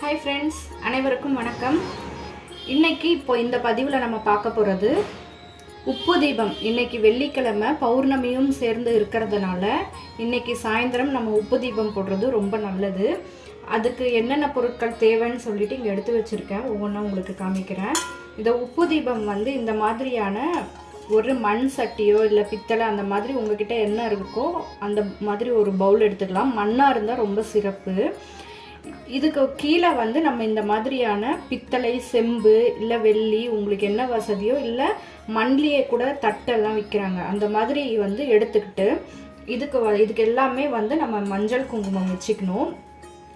Hi friends அனைவருக்கும் வணக்கம். இன்றைக்கி இப்போ இந்த பதிவில் நம்ம பார்க்க போகிறது உப்பு தீபம். இன்னைக்கு வெள்ளிக்கிழமை பௌர்ணமியும் சேர்ந்து இருக்கிறதுனால இன்றைக்கி சாயந்தரம் நம்ம உப்பு தீபம் போடுறது ரொம்ப நல்லது. அதுக்கு என்னென்ன பொருட்கள் தேவைன்னு சொல்லிட்டு இங்கே எடுத்து வச்சுருக்கேன். ஒவ்வொன்றா உங்களுக்கு காமிக்கிறேன். இந்த உப்பு தீபம் வந்து இந்த மாதிரியான ஒரு மண் சட்டியோ இல்லை பித்தளை அந்த மாதிரி உங்ககிட்ட என்ன இருக்கோ அந்த மாதிரி ஒரு பவுல் எடுத்துக்கலாம். மண்ணாக இருந்தால் ரொம்ப சிறப்பு. இதுக்கு கீழே வந்து நம்ம இந்த மாதிரியான பித்தளை செம்பு இல்லை வெள்ளி உங்களுக்கு என்ன வசதியோ இல்லை மண்லேயே கூட தட்டெல்லாம் விற்கிறாங்க அந்த மாதிரி வந்து எடுத்துக்கிட்டு இதுக்கு வ- இதுக்கு எல்லாமே வந்து நம்ம மஞ்சள் குங்குமம் வச்சுக்கணும்.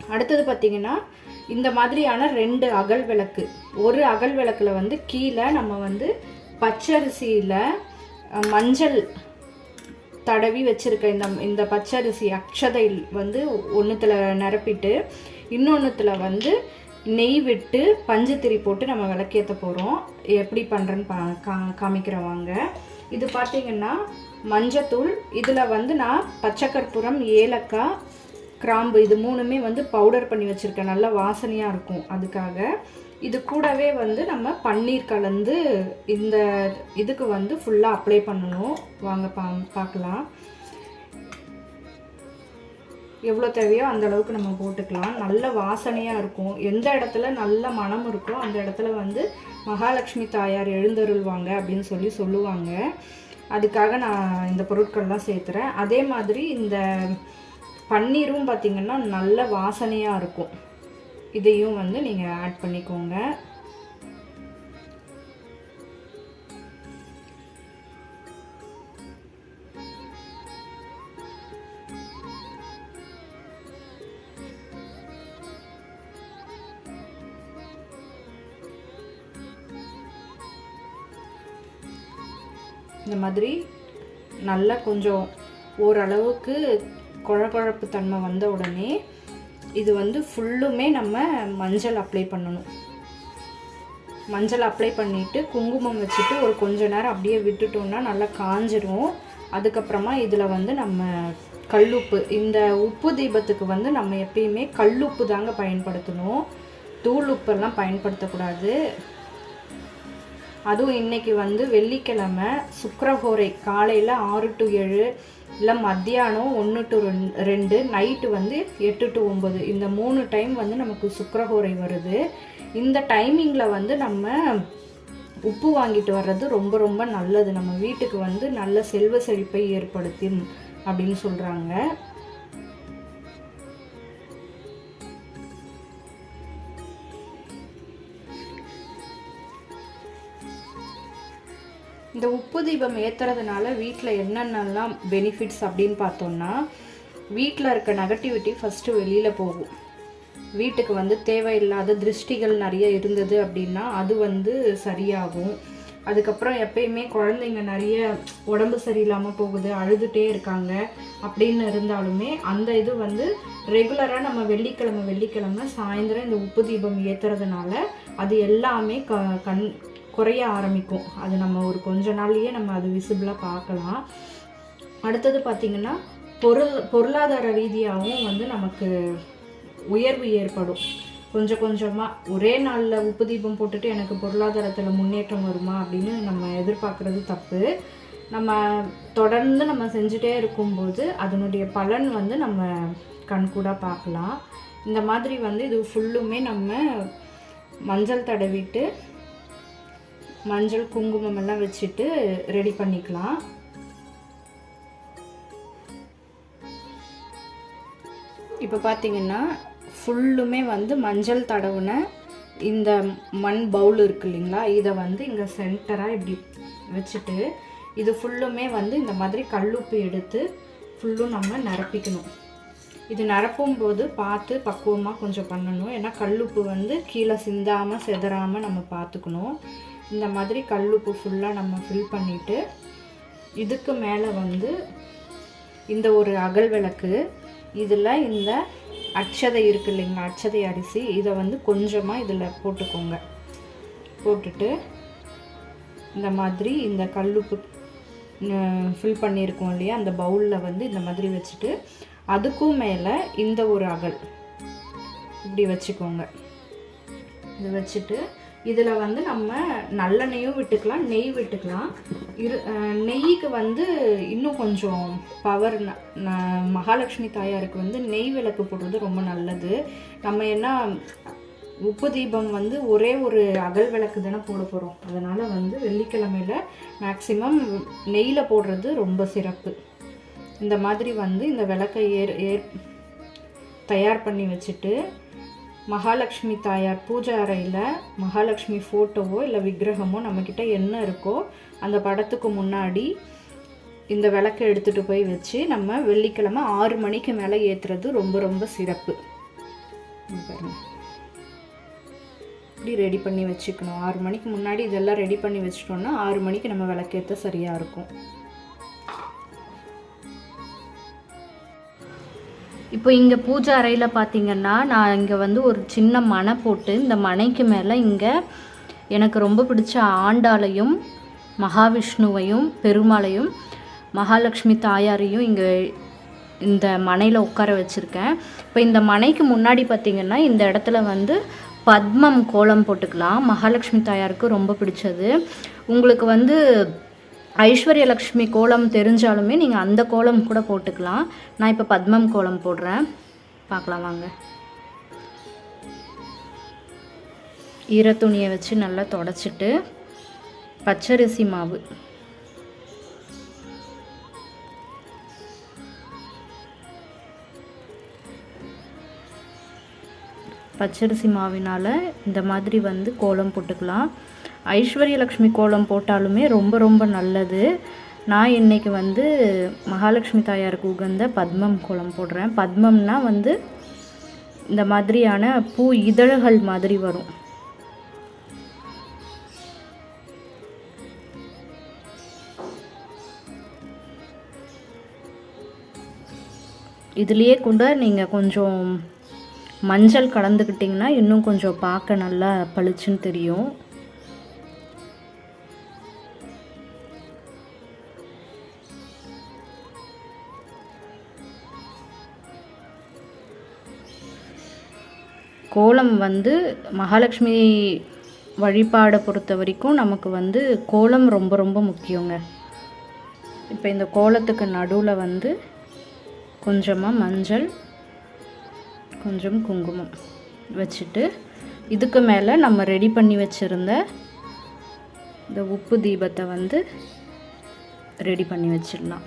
அடுத்தது பார்த்திங்கன்னா இந்த மாதிரியான ரெண்டு அகல் விளக்கு. ஒரு அகல் விளக்குல வந்து கீழே நம்ம வந்து பச்சரிசியில் மஞ்சள் தடவி வச்சிருக்க இந்த இந்த பச்சரிசி அக்ஷதை வந்து ஒன்றுத்தில் நிரப்பிட்டு இன்னொன்றுத்தில் வந்து நெய் விட்டு பஞ்சுத்திரி போட்டு நம்ம விளக்கேற்ற போகிறோம் எப்படி பண்ணுறேன்னு பா கா காமிக்கிறேன் இது பார்த்தீங்கன்னா மஞ்சத்தூள் இதில் வந்து நான் பச்சை கற்பூரம் ஏலக்காய் கிராம்பு இது மூணுமே வந்து பவுடர் பண்ணி வச்சுருக்கேன். நல்லா வாசனையாக இருக்கும் அதுக்காக. இது கூடவே வந்து நம்ம பன்னீர் கலந்து இந்த இதுக்கு வந்து ஃபுல்லாக அப்ளை பண்ணணும். வாங்க பா பார்க்கலாம். எவ்வளோ தேவையோ அந்த அளவுக்கு நம்ம போட்டுக்கலாம். நல்ல வாசனையாக இருக்கும். எந்த இடத்துல நல்ல மனம் இருக்கோ அந்த இடத்துல வந்து மகாலட்சுமி தாயார் எழுந்தருள்வாங்க அப்படின்னு சொல்லி சொல்லுவாங்க. அதுக்காக நான் இந்த பொருட்கள்லாம் சேர்த்துறேன். அதே மாதிரி இந்த பன்னீரும் பார்த்திங்கன்னா நல்ல வாசனையாக இருக்கும். இதையும் வந்து நீங்கள் ஆட் பண்ணிக்கோங்க. இந்த மாதிரி நல்லா கொஞ்சம் ஓரளவுக்கு குழகுழப்பு தன்மை வந்த உடனே இது வந்து ஃபுல்லுமே நம்ம மஞ்சள் அப்ளை பண்ணணும். மஞ்சள் அப்ளை பண்ணிவிட்டு குங்குமம் வச்சுட்டு ஒரு கொஞ்ச நேரம் அப்படியே விட்டுட்டோம்னா நல்லா காஞ்சிரும். அதுக்கப்புறமா இதில் வந்து நம்ம கல்லுப்பு இந்த உப்பு தீபத்துக்கு வந்து நம்ம எப்பயுமே கல்லுப்பு தாங்க பயன்படுத்தணும். தூள் உப்பெல்லாம் பயன்படுத்தக்கூடாது. அதுவும் இன்றைக்கி வந்து வெள்ளிக்கிழமை சுக்கரஹோரை காலையில் ஆறு டு ஏழு இல்லை மத்தியானம் ஒன்று டு ரெண்டு நைட்டு வந்து எட்டு டு ஒம்பது இந்த மூணு டைம் வந்து நமக்கு சுக்கரஹோரை வருது. இந்த டைமிங்கில் வந்து நம்ம உப்பு வாங்கிட்டு வர்றது ரொம்ப ரொம்ப நல்லது. நம்ம வீட்டுக்கு வந்து நல்ல செல்வ செழிப்பை ஏற்படுத்தும் அப்படின்னு சொல்கிறாங்க இந்த உப்பு தீபம் ஏற்றுறதுனால வீட்டில் என்னென்னலாம் பெனிஃபிட்ஸ் அப்படின்னு பார்த்தோம்னா வீட்டில் இருக்க நெகட்டிவிட்டி ஃபஸ்ட்டு வெளியில் போகும். வீட்டுக்கு வந்து தேவையில்லாத திருஷ்டிகள் நிறைய இருந்தது அப்படின்னா அது வந்து சரியாகும். அதுக்கப்புறம் எப்பயுமே குழந்தைங்க நிறைய உடம்பு சரியில்லாமல் போகுது அழுதுகிட்டே இருக்காங்க அப்படின்னு இருந்தாலுமே அந்த இது வந்து ரெகுலராக நம்ம வெள்ளிக்கிழமை வெள்ளிக்கிழமை சாயந்தரம் இந்த உப்பு தீபம் ஏற்றுறதுனால அது எல்லாமே க கண் குறைய ஆரம்பிக்கும். அது நம்ம ஒரு கொஞ்ச நாள்லேயே நம்ம அது விசிபிளாக பார்க்கலாம். அடுத்தது பார்த்திங்கன்னா பொருள் பொருளாதார ரீதியாகவும் வந்து நமக்கு உயர்வு ஏற்படும். கொஞ்சம் கொஞ்சமாக ஒரே நாளில் உப்பு தீபம் போட்டுட்டு எனக்கு பொருளாதாரத்தில் முன்னேற்றம் வருமா அப்படின்னு நம்ம எதிர்பார்க்குறது தப்பு. நம்ம தொடர்ந்து நம்ம செஞ்சுட்டே இருக்கும்போது அதனுடைய பலன் வந்து நம்ம கண்கூடாக பார்க்கலாம். இந்த மாதிரி வந்து இது ஃபுல்லுமே நம்ம மஞ்சள் தடவிட்டு மஞ்சள் குங்குமம் எல்லாம் வச்சுட்டு ரெடி பண்ணிக்கலாம். இப்போ பார்த்தீங்கன்னா ஃபுல்லுமே வந்து மஞ்சள் தடவுன இந்த மண் பவுல் இருக்கு இல்லைங்களா? இதை வந்து இங்கே சென்டராக இப்படி வச்சுட்டு இது ஃபுல்லுமே வந்து இந்த மாதிரி கல்லுப்பு எடுத்து ஃபுல்லும் நம்ம நிரப்பிக்கணும். இது நிரப்பும் போது பார்த்து பக்குவமாக கொஞ்சம் பண்ணணும். ஏன்னா கல்லுப்பு வந்து கீழே சிந்தாமல் செதறாமல் நம்ம பார்த்துக்கணும். இந்த மாதிரி கல் உப்பு ஃபுல்லாக நம்ம ஃபில் பண்ணிவிட்டு இதுக்கு மேலே வந்து இந்த ஒரு அகல் விளக்கு இதில் இந்த அச்சதை இருக்கு இல்லைங்களா அச்சதை அரிசி இதை வந்து கொஞ்சமாக இதில் போட்டுக்கோங்க. போட்டுட்டு இந்த மாதிரி இந்த கல்லுப்பு ஃபில் பண்ணியிருக்கோம் இல்லையா அந்த பவுலில் வந்து இந்த மாதிரி வச்சுட்டு அதுக்கும் மேலே இந்த ஒரு அகல். இப்படி வச்சுக்கோங்க. இது வச்சுட்டு இதில் வந்து நம்ம நல்லெண்ணெயும் விட்டுக்கலாம் நெய் விட்டுக்கலாம். இரு நெய்க்கு வந்து இன்னும் கொஞ்சம் பவர் மகாலட்சுமி தாயாருக்கு வந்து நெய் விளக்கு போடுறது ரொம்ப நல்லது. நம்ம என்ன உப்பு தீபம் வந்து ஒரே ஒரு அகல் விளக்கு தானே போட போகிறோம் அதனால் வந்து வெள்ளிக்கிழமையில் மேக்ஸிமம் நெய்யில் போடுறது ரொம்ப சிறப்பு. இந்த மாதிரி வந்து இந்த விளக்கை ஏர் ஏர் தயார் பண்ணி வச்சுட்டு மகாலட்சுமி தாயார் பூஜை அறையில் மகாலட்சுமி ஃபோட்டோவோ இல்லை விக்கிரகமோ நம்மக்கிட்ட என்ன இருக்கோ அந்த படத்துக்கு முன்னாடி இந்த விளக்கை எடுத்துகிட்டு போய் வச்சு நம்ம வெள்ளிக்கிழமை ஆறு மணிக்கு மேலே ஏற்றுறது ரொம்ப ரொம்ப சிறப்பு. இப்படி ரெடி பண்ணி வச்சுக்கணும். ஆறு மணிக்கு முன்னாடி இதெல்லாம் ரெடி பண்ணி வச்சிட்டோம்னா ஆறு மணிக்கு நம்ம விளக்கேற்ற சரியாக இருக்கும். இப்போ இங்கே பூஜை அறையில் பார்த்தீங்கன்னா நான் இங்கே வந்து ஒரு சின்ன மனை போட்டு இந்த மனைக்கு மேலே இங்கே எனக்கு ரொம்ப பிடிச்ச ஆண்டாளையும் மகாவிஷ்ணுவையும் பெருமாளையும் மகாலட்சுமி தாயாரையும் இங்கே இந்த மனையில் உட்கார வச்சுருக்கேன். இப்போ இந்த மனைக்கு முன்னாடி பார்த்திங்கன்னா இந்த இடத்துல வந்து பத்மம் கோலம் போட்டுக்கலாம். மகாலட்சுமி தாயாருக்கு ரொம்ப பிடிச்சது. உங்களுக்கு வந்து ஐஸ்வர்யலக்ஷ்மி கோலம் தெரிஞ்சாலுமே நீங்கள் அந்த கோலம் கூட போட்டுக்கலாம். நான் இப்போ பத்மம் கோலம் போடுறேன். பார்க்கலாம் வாங்க. ஈரத்துணியை வச்சு நல்லா தொடச்சிட்டு பச்சரிசி மாவு. பச்சரிசி மாவினால் இந்த மாதிரி வந்து கோலம் போட்டுக்கலாம். ஐஸ்வர்யலக்ஷ்மி கோலம் போட்டாலுமே ரொம்ப ரொம்ப நல்லது. நான் இன்னைக்கு வந்து மகாலட்சுமி தாயாருக்கு உகந்த பத்மம் கோலம் போடுறேன். பத்மம்னா வந்து இந்த மாதிரியான பூ இதழ்கள் மாதிரி வரும். இதுலேயே கூட நீங்கள் கொஞ்சம் மஞ்சள் கலந்துக்கிட்டிங்கன்னா இன்னும் கொஞ்சம் பார்க்க நல்லா பளிச்சுன்னு தெரியும். கோலம் வந்து மகாலட்சுமி வழிபாடை பொறுத்த வரைக்கும் நமக்கு வந்து கோலம் ரொம்ப ரொம்ப முக்கியங்க. இப்போ இந்த கோலத்துக்கு நடுவில் வந்து கொஞ்சமாக மஞ்சள் கொஞ்சம் குங்குமம் வச்சுட்டு இதுக்கு மேலே நம்ம ரெடி பண்ணி வச்சுருந்த இந்த உப்பு தீபத்தை வந்து ரெடி பண்ணி வச்சிடலாம்.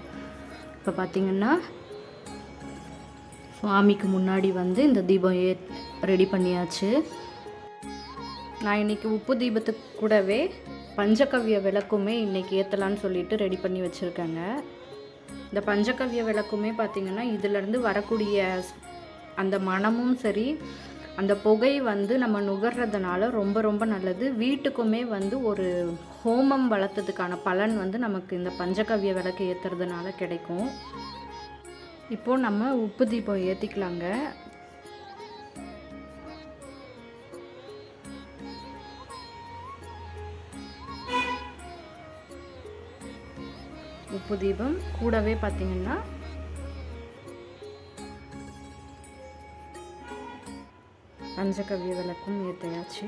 இப்போ பார்த்திங்கன்னா சுவாமிக்கு முன்னாடி வந்து இந்த தீபம் ஏ ரெடி பண்ணியாச்சு. நான் இன்னைக்கு உப்பு தீபத்துக்கு கூடவே பஞ்சகவ்ய விளக்குமே இன்றைக்கி ஏற்றலான்னு சொல்லிட்டு ரெடி பண்ணி வச்சுருக்கேங்க. இந்த பஞ்சகவ்ய விளக்குமே பார்த்திங்கன்னா இதிலேருந்து வரக்கூடிய அந்த மணமும் சரி அந்த புகை வந்து நம்ம நுகர்றதுனால ரொம்ப ரொம்ப நல்லது. வீட்டுக்குமே வந்து ஒரு ஹோமம் வளர்த்ததுக்கான பலன் வந்து நமக்கு இந்த பஞ்சகவ்ய விளக்கு ஏற்றுறதுனால கிடைக்கும். இப்போது நம்ம உப்பு தீபம் ஏற்றிக்கலாங்க உப்பு தீபம் கூடவே பார்த்தீங்கன்னா பஞ்சகவ்ய விளக்கும் ஏற்றையாச்சு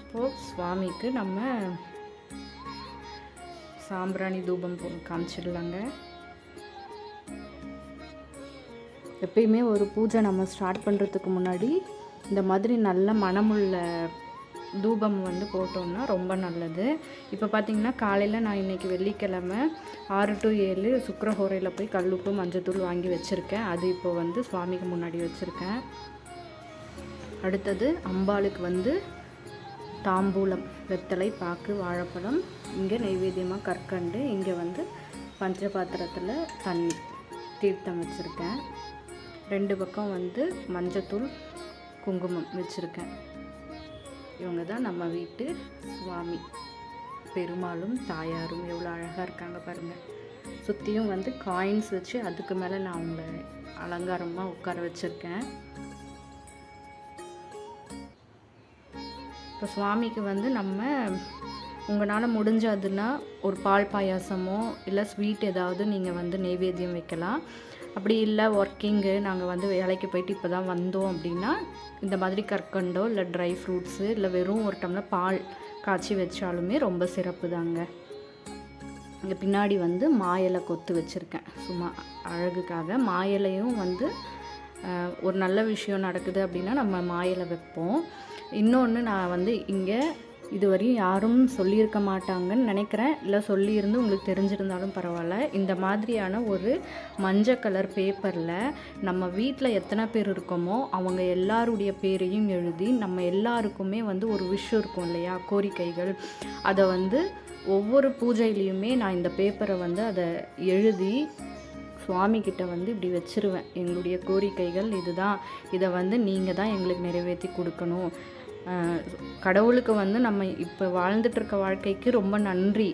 இப்போ சுவாமிக்கு நம்ம சாம்பிராணி தூபம் போ காமிச்சிடலாங்க எப்பயுமே ஒரு பூஜை நம்ம ஸ்டார்ட் பண்ணுறதுக்கு முன்னாடி இந்த மாதிரி நல்ல மனமுள்ள தூபம் வந்து போட்டோம்னா ரொம்ப நல்லது. இப்போ பார்த்தீங்கன்னா காலையில் நான் இன்றைக்கி வெள்ளிக்கிழமை ஆறு டு ஏழு சுக்கரஹோரையில் போய் கல்லுப்பு மஞ்சத்தூள் வாங்கி வச்சுருக்கேன். அது இப்போ வந்து சுவாமிக்கு முன்னாடி வச்சுருக்கேன். அடுத்தது அம்பாளுக்கு வந்து தாம்பூலம் வெத்தலை பாக்கு வாழைப்பழம் இங்கே நைவேத்தியமாக கற்கண்டு இங்கே வந்து பஞ்சபாத்திரத்தில் தண்ணி தீர்த்தம் வச்சுருக்கேன். ரெண்டு பக்கம் வந்து மஞ்சத்தூள் குங்குமம் வச்சுருக்கேன். இவங்க தான் நம்ம வீட்டு சுவாமி. பெருமாளும் தாயாரும் எவ்வளோ அழகாக இருக்காங்க பாருங்கள் சுற்றியும் வந்து காயின்ஸ் வச்சு அதுக்கு மேலே நான் அவங்கள அலங்காரமாக உட்கார வச்சுருக்கேன். இப்போ சுவாமிக்கு வந்து நம்ம உங்களால் முடிஞ்சதுன்னா ஒரு பால் பாயாசமோ இல்லை ஸ்வீட் ஏதாவது நீங்கள் வந்து நெய்வேத்தியம் வைக்கலாம். அப்படி இல்லை ஒர்க்கிங்கு நாங்கள் வந்து வேலைக்கு போயிட்டு இப்போ தான் வந்தோம் அப்படின்னா இந்த மாதிரி கற்கண்டோ இல்லை ட்ரை ஃப்ரூட்ஸு இல்லை வெறும் ஒரு டம்ளர் பால் காய்ச்சி வச்சாலுமே ரொம்ப சிறப்பு தாங்க இங்கே பின்னாடி வந்து மாயலை கொத்து வச்சுருக்கேன். சும்மா அழகுக்காக மாயிலையும் வந்து ஒரு நல்ல விஷயம் நடக்குது அப்படின்னா நம்ம மாயலை வைப்போம். இன்னொன்று நான் வந்து இங்கே இதுவரையும் யாரும் சொல்லியிருக்க மாட்டாங்கன்னு நினைக்கிறேன். இல்லை சொல்லியிருந்து உங்களுக்கு தெரிஞ்சிருந்தாலும் பரவாயில்ல. இந்த மாதிரியான ஒரு மஞ்சள் கலர் பேப்பரில் நம்ம வீட்டில் எத்தனை பேர் இருக்கோமோ அவங்க எல்லாருடைய பேரையும் எழுதி நம்ம எல்லாருக்குமே வந்து ஒரு விஷயம் இருக்கும் இல்லையா? கோரிக்கைகள். அதை வந்து ஒவ்வொரு பூஜையிலையுமே நான் இந்த பேப்பரை வந்து அதை எழுதி சுவாமிக்கிட்ட வந்து இப்படி வச்சுருவேன். எங்களுடைய கோரிக்கைகள் இதுதான். இதை வந்து நீங்கள் தான் எங்களுக்கு நிறைவேற்றி கொடுக்கணும். கடவுளுக்கு வந்து நம்ம இப்போ வாழ்ந்துட்டு இருக்க வாழ்க்கைக்கு ரொம்ப நன்றி.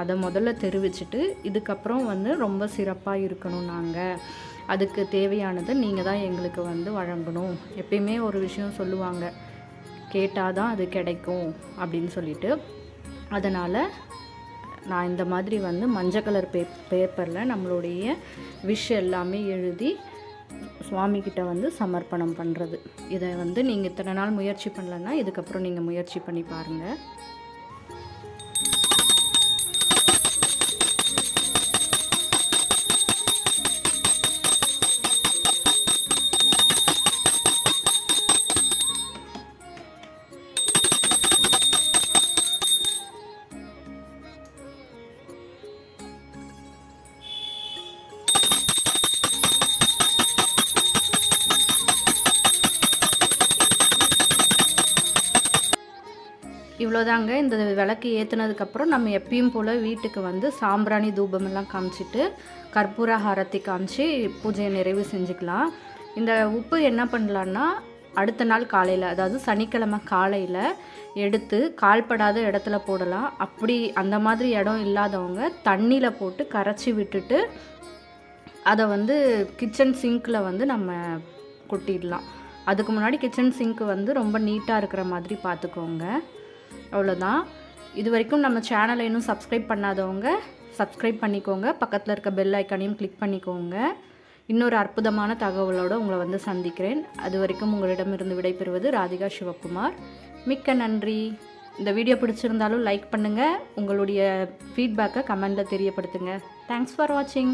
அதை முதல்ல தெரிவிச்சுட்டு இதுக்கப்புறம் வந்து ரொம்ப சிறப்பாக இருக்கணும் நாங்கள் அதுக்கு தேவையானதை நீங்கள் தான் எங்களுக்கு வந்து வழங்கணும். எப்பயுமே ஒரு விஷயம் சொல்லுவாங்க. கேட்டால் தான் அது கிடைக்கும் அப்படின்னு சொல்லிட்டு. அதனால் நான் இந்த மாதிரி வந்து மஞ்சள் கலர் பே பேப்பரில் நம்மளுடைய விஷ் எல்லாமே எழுதி சுவாமிக்கிட்ட வந்து சமர்ப்பணம் பண்ணுறது இதை வந்து நீங்கள் இத்தனை நாள் முயற்சி பண்ணலன்னா இதுக்கப்புறம் நீங்கள் முயற்சி பண்ணி பாருங்கள் இவ்வளோதாங்க. இந்த விளக்கு ஏற்றுனதுக்கப்புறம் நம்ம எப்பயும் போல் வீட்டுக்கு வந்து சாம்பிராணி தூபமெல்லாம் காமிச்சிட்டு கற்பூர ஹாரத்தி காமிச்சு பூஜையை நிறைவு செஞ்சுக்கலாம். இந்த உப்பு என்ன பண்ணலான்னா அடுத்த நாள் காலையில் அதாவது சனிக்கிழமை காலையில் எடுத்து கால்படாத இடத்துல போடலாம். அப்படி அந்த மாதிரி இடம் இல்லாதவங்க தண்ணியில் போட்டு கரைச்சி விட்டுட்டு அதை வந்து கிச்சன் சிங்க்கில் வந்து நம்ம கொட்டிடலாம். அதுக்கு முன்னாடி கிச்சன் சிங்க் வந்து ரொம்ப நீட்டாக இருக்கிற மாதிரி பார்த்துக்கோங்க. அவ்வளோதான் இது வரைக்கும் நம்ம சேனலை இன்னும் சப்ஸ்கிரைப் பண்ணாதவங்க சப்ஸ்கிரைப் பண்ணிக்கோங்க. பக்கத்தில் இருக்க பெல் ஐக்கானையும் கிளிக் பண்ணிக்கோங்க. இன்னொரு அற்புதமான தகவலோடு உங்களை வந்து சந்திக்கிறேன். அது வரைக்கும் உங்களிடமிருந்து விடைபெறுவது ராதிகா சிவகுமார். மிக்க நன்றி. இந்த வீடியோ பிடிச்சிருந்தாலும் லைக் பண்ணுங்கள் உங்களுடைய ஃபீட்பேக்கை கமெண்டில் தெரியப்படுத்துங்க. தேங்க்ஸ் ஃபார் வாட்சிங்